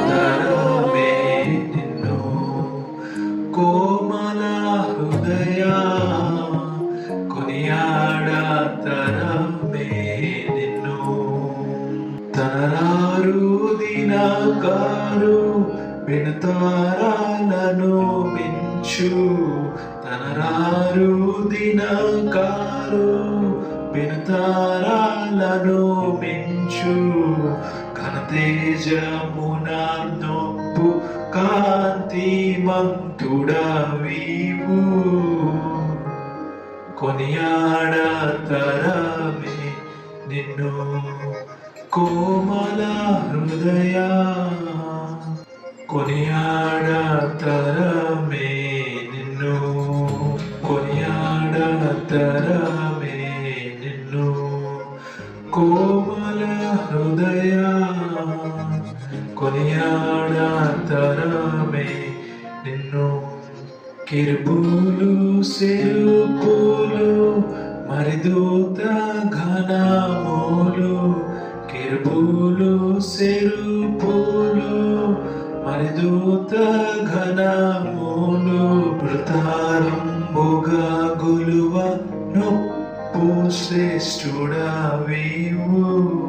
తరమే నిన్ను కోమల హృదయ కొనియాడ తరమే నిన్ను తరారు దినకారు వినతారాలను మించు తనరారు దినకారు వినతారాలను మించు కాంతి మంతుడవీవు కొనియాడతరమే నిన్ను కోమల హృదయ. కొనియాడతరమే నిన్ను కొనియాడతరమే నిన్ను కోమల హృదయ కొనియాడతరమే నిన్ను కిర్బూలు సెరుపులు మరిదూత ఘనములు కిర్బూలు సెరుపులు మరిదూత ఘనములు మృతారంబుగా గులువ నొప్పి శ్రేష్ఠుడవీవు.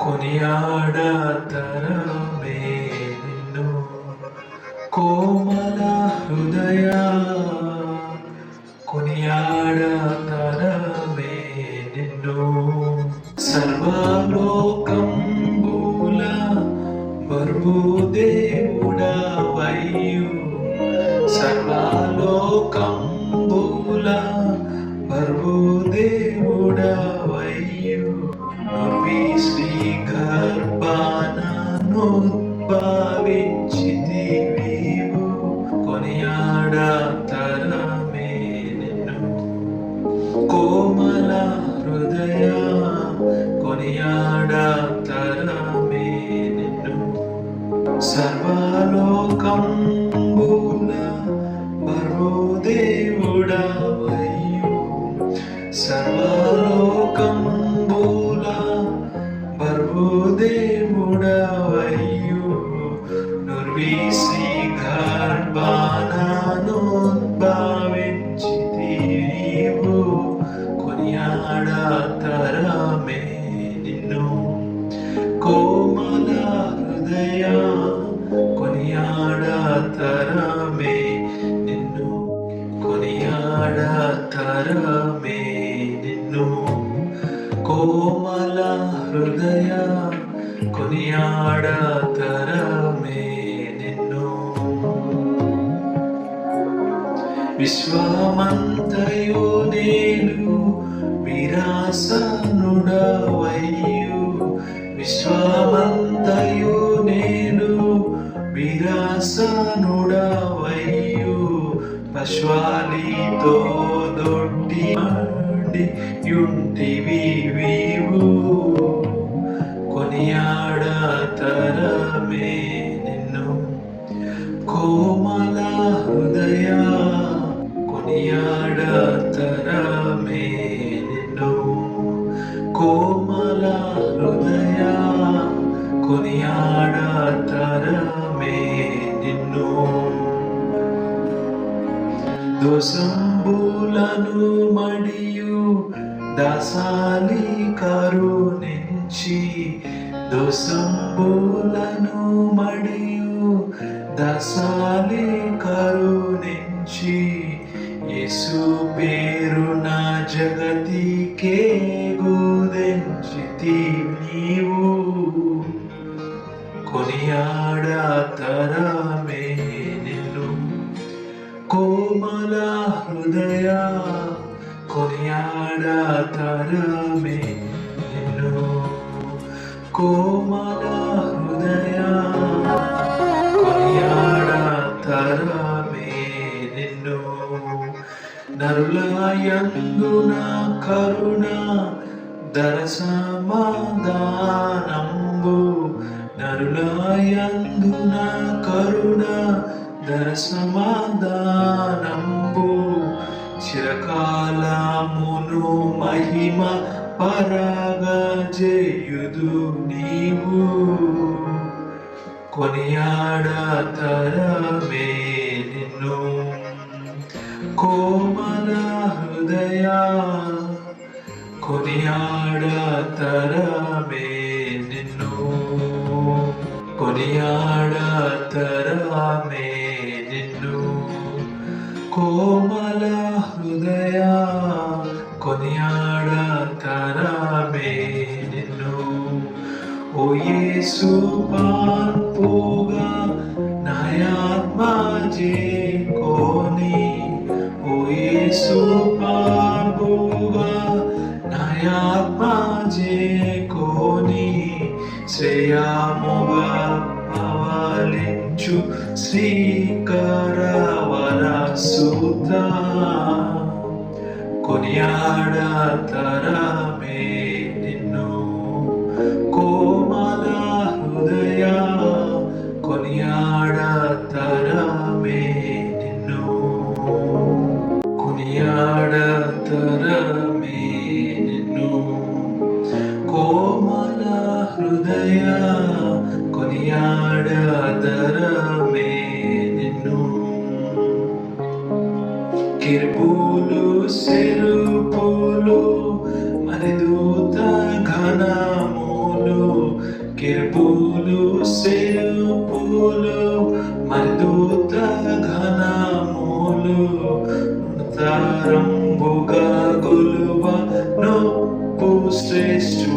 కొనియాడతరమే నిన్ను. కోమల హృదయ కొనియాడతరమే నిన్ను. సర్వలోకంబుల బరువు దేవుడవయ్యు. సర్వలోకం సర్వలోకంబుల బరుదేవుడవయ్యు కొనియాడతరమే నిన్ను. విశ్వమంతయు నేను విరాసనుడవయ్యు. విశ్వమంతయు నేను విరాసనుడవయ్యు. పశ్వాలితో కోమల హృదయ కొనియాడతరమే నిన్ను. దోసంబులను మడియు దశాలి కరుణించి దోసంబులను మడియు దశాలి కరుణించి యేసు పేరు నా జగతికే కొనియాడతరమే నిన్ను కోమల హృదయ కొనియాడతరమే నిన్ను కోమల హృదయ కొనియాడతరమే నిన్ను నరులయందున కరుణ దరసమాధానంబు నరులయందున కరుణ దరసమాధానంబు చిరకాలమును మహిమ పరగజేయుదు నీవు కొనియాడతరమే నిన్ను కోమల హృదయ కొనియాడతరమే నిన్ను కొనియాడతరమే నిన్ను కోమల హృదయ కొనియాడతరమే నిన్ను ఓ యేసు పాన్పుగా నాయాత్మ చేకోని ఓ యేసు పాన్పుగా నాయాత్మ చేకోని శ్రేయాముగా అవలించు శ్రీకరవర సుత కొనియాడతరమే నిన్ను. కోమల హృదయ కొనియాడతరమే నిన్ను. కొనియాడతరమే నిన్ను. కోమల హృదయ కొనియాడతరమే నిన్ను. కిర్పులు సెరుపులు మరిదూత ఘనములు. కిర్పులు సెరుపులు మరిదూత ఘనములు. తరంబుగా గొలువ నొప్పు శ్రేష్ఠుడా